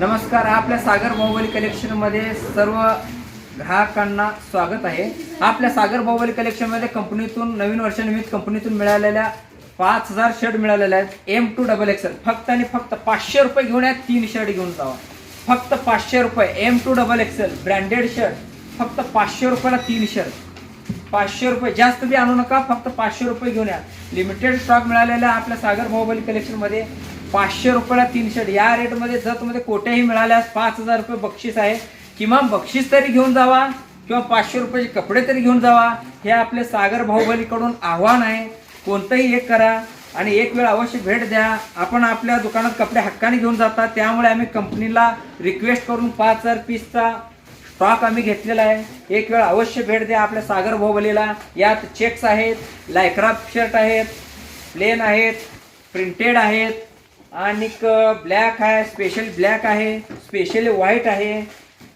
नमस्कार आपल्या सागर बाहुबली कलेक्शनमध्ये सर्व ग्राहकांना स्वागत आहे. आपल्या सागर बाहुबली कलेक्शनमध्ये कंपनीतून नवीन वर्षानिमित्त कंपनीतून मिळालेल्या पाच हजार शर्ट मिळालेल्या आहेत. एम टू डबल एक्सेल फक्त आणि फक्त पाचशे रुपये घेऊन या तीन शर्ट घेऊन जावा. फक्त पाचशे रुपये. M to double XL branded shirt फक्त पाचशे रुपयाला तीन शर्ट पाचशे रुपये. जास्त बी आणू नका फक्त पाचशे रुपये घेऊन या. लिमिटेड स्टॉक मिळालेला आहे आपल्या सागर बाहुबली कलेक्शनमध्ये पाचशे रुपयाला तीन शर्ट. या रेटमध्ये जर तुम्हाला कोठेही मिळाल्यास पाच हजार रुपये बक्षीस आहे. किमान बक्षीस तरी घेऊन जावा किंवा पाचशे रुपयाचे कपडे तरी घेऊन जावा. हे आपले सागर बाहुबलीकडून आव्हान आहे. कोणतंही एक करा आणि एक वेळ अवश्य भेट द्या. आपण आपल्या दुकानात कपडे हक्काने घेऊन जातात. त्यामुळे आम्ही कंपनीला रिक्वेस्ट करून पाच हजार पीसचा स्टॉक आम्ही घेतलेला आहे. एक वेळ अवश्य भेट द्या आपल्या सागर भाऊबलीला. यात चेक्स आहेत लायक्राफ्ट शर्ट आहेत प्लेन आहेत प्रिंटेड आहेत. आणि ब्लॅक आहे स्पेशल ब्लॅक आहे स्पेशल व्हाईट आहे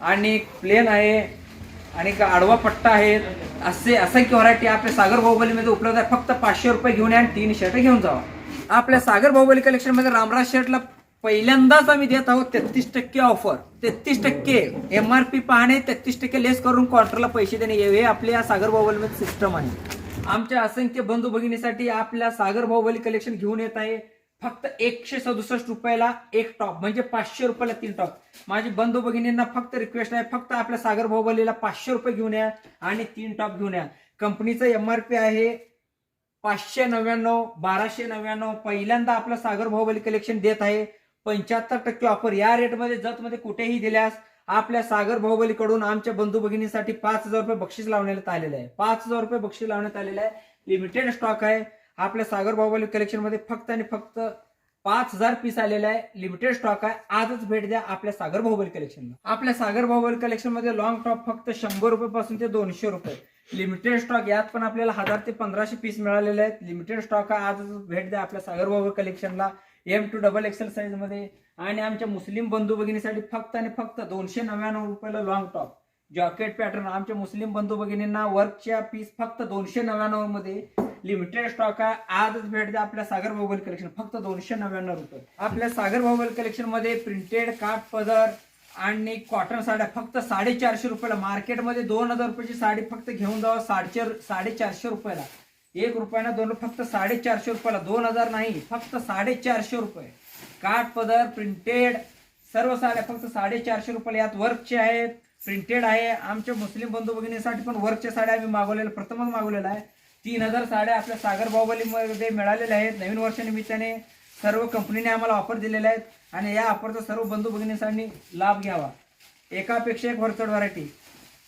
आणि प्लेन आहे आणि आडवा पट्टा आहेत असे असंख्य व्हरायटी आपल्या सागर बाहुबलीमध्ये उपलब्ध आहे. फक्त पाचशे रुपये घेऊन या आणि तीन शर्ट घेऊन जावा. आपल्या सागर बाहुबली कलेक्शनमध्ये रामराज शर्टला पहिल्यांदाच आम्ही देत आहोत तेहतीस टक्के ऑफर तेहतीस टक्के एम आर पी पाहणे तेहतीस टक्के लेस करून क्वार्टरला पैसे देणे. हे आपल्या या सागर बाहुबलीमध्ये सिस्टम आहे. आमच्या असंख्य बंधू भगिनीसाठी आपल्या सागर बाहुबली कलेक्शन घेऊन येत आहे. फक्त एकशे सदुसष्ट रुपयाला एक टॉप म्हणजे पाचशे रुपयाला तीन टॉप. माझी बंधू भगिनींना फक्त रिक्वेस्ट आहे फक्त आपल्या सागर भाऊबलीला पाचशे रुपये घेऊन या आणि तीन टॉप घेऊन या. कंपनीचं एम आर पी आहे पाचशे नव्याण्णव बाराशे नव्याण्णव पहिल्यांदा आपलं सागर भाऊबली कलेक्शन देत आहे. पंच्याहत्तर टक्के ऑफर या रेटमध्ये जतमध्ये कुठेही दिल्यास आपल्या सागर भाऊबलीकडून आमच्या बंधू भगिनीसाठी पाच हजार रुपये बक्षीस लावण्यात आलेलं आहे. पाच हजार रुपये बक्षीस लावण्यात आलेलं आहे. लिमिटेड स्टॉक आहे. आपल्या सागर बाहुबली कलेक्शनमध्ये फक्त आणि फक्त पाच हजार पीस आलेले आहे. लिमिटेड स्टॉक आहे. आजच भेट द्या आपल्या सागर बाहुबली कलेक्शनला आपल्या सागर बाहुबली कलेक्शनमध्ये लॉंग टॉप फक्त शंभर रुपये पासून ते दोनशे रुपये. लिमिटेड स्टॉक यात पण आपल्याला हजार ते पंधराशे पीस मिळालेले आहेत. लिमिटेड स्टॉक आहे आजच भेट द्या आपल्या सागर बाहुबली कलेक्शनला एम टू डबल एक्सेल साईजमध्ये. आणि आमच्या मुस्लिम बंधू भगिनीसाठी फक्त आणि फक्त दोनशे नव्याण्णव रुपयाला लॉंग टॉप जॉकेट पॅटर्न आमच्या मुस्लिम बंधू भगिनींना वर्कच्या पीस फक्त दोनशे नव्याण्णवमध्ये. लिमिटेड स्टॉक आहे. आजच भेट द्या आपल्या सागर बाहुबल कलेक्शन. फक्त दोनशे नव्याण्णव रुपये. आपल्या सागर बाहुबल कलेक्शनमध्ये प्रिंटेड काठ पदर आणि कॉटन साड्या फक्त साडेचारशे रुपयाला. मार्केटमध्ये दोन हजार रुपयाची साडी फक्त घेऊन जावा. साडेचार साडेचारशे रुपयाला. एक रुपयाला दोन फक्त साडेचारशे रुपयाला. दोन हजार नाही फक्त साडेचारशे रुपये. काठ पदर प्रिंटेड सर्व साड्या फक्त साडेचारशे रुपयाला. यात वर्कचे आहेत प्रिंटेड आहे. आमच्या मुस्लिम बंधू भगिनीसाठी पण वर्कच्या साड्या आम्ही मागवलेल्या प्रथमच मागवलेल्या आहे. तीन हजार साड्या आपल्या सागर बाहुबलीमध्ये मिळालेल्या आहेत. नवीन वर्षानिमित्ताने सर्व कंपनीने आम्हाला ऑफर दिलेल्या आहेत आणि या ऑफरचा सर्व बंधू भगिनींसाठी लाभ घ्यावा. एकापेक्षा एक वरचढ व्हरायटी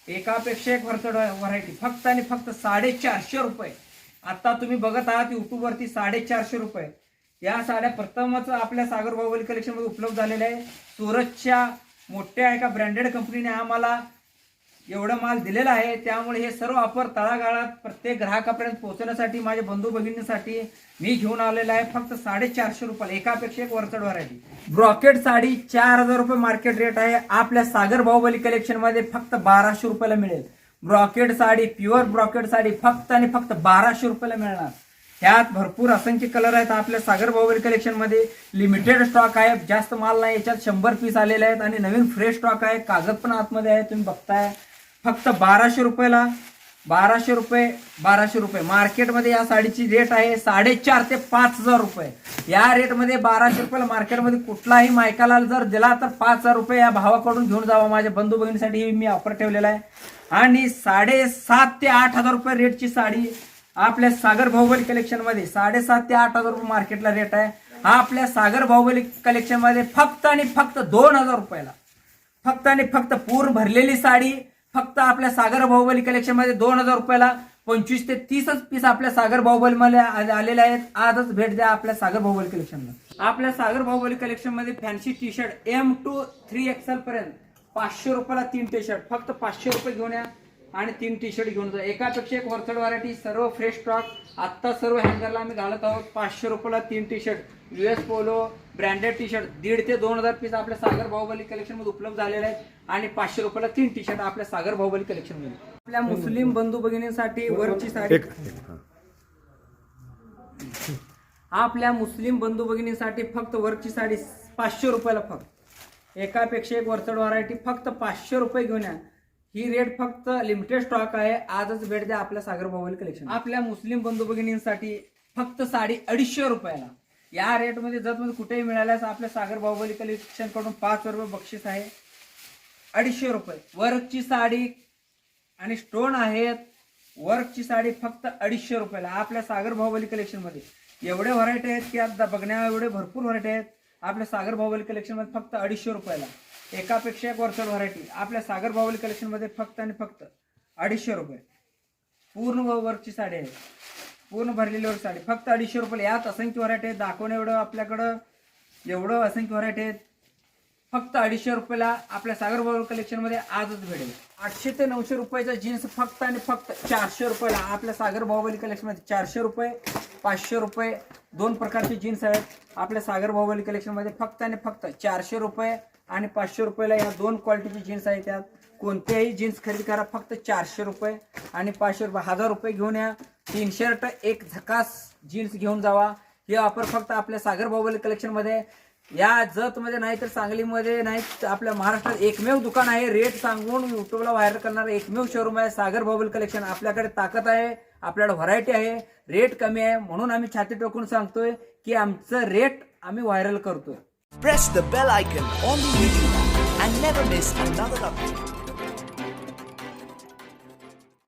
एकापेक्षा एक वरचढ व्हरायटी फक्त आणि फक्त साडेचारशे रुपये. आत्ता तुम्ही बघत आहात युट्यूबवरती साडेचारशे रुपये. या साड्या प्रथमच आपल्या सागर बाहुबली कलेक्शनमध्ये उपलब्ध झालेल्या आहे सुरतच्या मोठ्या एका ब्रँडेड कंपनीने आम्हाला एवढा माल दिलेला आहे त्यामुळे हे सर्व ऑफर तळागाळात प्रत्येक ग्राहकापर्यंत पोहोचण्यासाठी माझ्या बंधू भगिनींसाठी मी घेऊन आलेला आहे. फक्त साडेचारशे रुपयाला एकापेक्षा एक वरचढ व्हरायटी ब्रॉकेट साडी चार हजार रुपये मार्केट रेट आहे. आपल्या सागर बाहुबली कलेक्शनमध्ये फक्त बाराशे रुपयाला मिळेल. Brocade sari pure brocade sari फक्त आणि फक्त बाराशे रुपयाला मिळणार. ह्यात भरपूर असंख्य कलर आहेत. आपल्या सागर बाहुबली कलेक्शनमध्ये लिमिटेड स्टॉक आहे. जास्त माल नाही. याच्यात शंभर पीस आलेले आहेत. आणि नवीन फ्रेश स्टॉक आहे. कागद पण आतमध्ये आहे. तुम्ही बघताय. फक्त बाराशे रुपयाला बाराशे रुपये बाराशे रुपये. मार्केटमध्ये या साडीची रेट आहे साडेचार ते पाच हजार रुपये. या रेटमध्ये बाराशे रुपयाला मार्केटमध्ये कुठलाही मायकाला जर दिला तर पाच हजार रुपये या भावाकडून घेऊन जावा. माझ्या बंधू भगिनीसाठी मी ऑफर ठेवलेला आहे. आणि साडेसात ते आठ हजार रुपये रेटची साडी आपल्या सागर बाहुबली कलेक्शनमध्ये साडेसात ते आठ हजार रुपये मार्केटला रेट आहे. हा आपल्या सागर बाहुबली कलेक्शनमध्ये फक्त आणि फक्त दोन हजार रुपयाला फक्त आणि फक्त पूर्ण भरलेली साडी फक्त आपल्या सागर बाहुबली कलेक्शनमध्ये दोन हजार रुपयाला पंचवीस ते तीसच पीस आपल्या सागर बाहुबली मध्ये आलेले आहेत. आजच भेट द्या आपल्या सागर बाहुबली कलेक्शनला आपल्या Sagar Bahubali कलेक्शनमध्ये fancy T shirt M to three XL पर्यंत पाचशे रुपयाला तीन टी शर्ट फक्त पाचशे रुपये घेऊन या आणि तीन टी शर्ट घेऊन जा. एकापेक्षा एक वरचड व्हरायटी सर्व फ्रेश स्टॉक आत्ता सर्व हँगरला आम्ही घालत आहोत. पाचशे रुपयाला तीन T shirt US polo branded T shirt दीड ते दोन हजार पीस आपल्या सागर बाहुबली कलेक्शनमध्ये उपलब्ध झालेले आहेत आणि पाचशे रुपयाला तीन टी शर्ट आपल्या सागर बाहुबली कलेक्शनमध्ये. आपल्या मुस्लिम बंधू भगिनींसाठी वरची साडी. हा. आपल्या मुस्लिम बंधू भगिनींसाठी फक्त वरची साडी पाचशे रुपयाला फक्त. एकापेक्षा एक वरचढ व्हरायटी फक्त पाचशे रुपये घेऊन या. ही रेट फक्त लिमिटेड स्टॉक आहे. आजच भेट द्या आपल्या सागर मोबाईल कलेक्शन आपल्या मुस्लिम बंधू भगिनींसाठी फक्त साडी अडीचशे रुपयाला. या रेटमध्ये जर कुठेही मिळाल्यास आपल्या सागर बाहुबली कलेक्शनकडून पाच रुपये बक्षीस आहे. अडीचशे रुपये. वर्कची साडी आणि स्टोन आहेत. वर्कची साडी फक्त अडीचशे रुपयाला. आपल्या सागर बाहुबली कलेक्शनमध्ये एवढे व्हरायटी आहेत की आता बघण्या एवढे भरपूर व्हरायटी आहेत. आपल्या सागर बाहुबली कलेक्शनमध्ये फक्त अडीचशे रुपयाला. एकापेक्षा एक वरचढ व्हरायटी आपल्या सागर बाहुबली कलेक्शनमध्ये फक्त आणि फक्त अडीचशे रुपये. पूर्ण व- वर्कची साडी आहे. पूर्ण भरलेली साडी फक्त अडीचशे रुपये. यात असंख्य व्हरायटी आहेत. दाखवणे एवढं आपल्याकडं एवढं असंख्य व्हरायटी आहेत. फक्त अडीचशे रुपयाला आपल्या सागर बाबा कलेक्शनमध्ये आजच भेटेल. आठशे ते नऊशे रुपयाचा जीन्स फक्त आणि फक्त चारशे रुपयाला. आपल्या सागर बाहुबली कलेक्शनमध्ये चारशे रुपये पाचशे रुपये दोन प्रकारचे जीन्स आहेत. आपल्या सागर बाहुबली कलेक्शनमध्ये फक्त आणि फक्त चारशे रुपये आणि पाचशे रुपयाला या दोन क्वालिटीचे जीन्स आहेत त्यात कोणतेही जीन्स खरेदी करा फक्त चारशे रुपये आणि पाचशे रुपये. हजार रुपये घेऊन या. तीन शर्ट एक झकास जीन्स घेऊन जावा. ही ऑफर फक्त आपल्या सागर बाहुबली कलेक्शनमध्ये. या जत मध्ये नाही तर सांगलीमध्ये नाही आपल्या महाराष्ट्रात एकमेव दुकान आहे. रेट सांगून युट्यूबला व्हायरल करणार एकमेव शोरूम आहे. सागर बाहुबल कलेक्शन आपल्याकडे ताकद आहे आपल्याकडे व्हरायटी आहे. रेट कमी आहे. म्हणून आम्ही छाती टोकून सांगतोय की आमचं रेट आम्ही व्हायरल करतोय. Press the bell icon on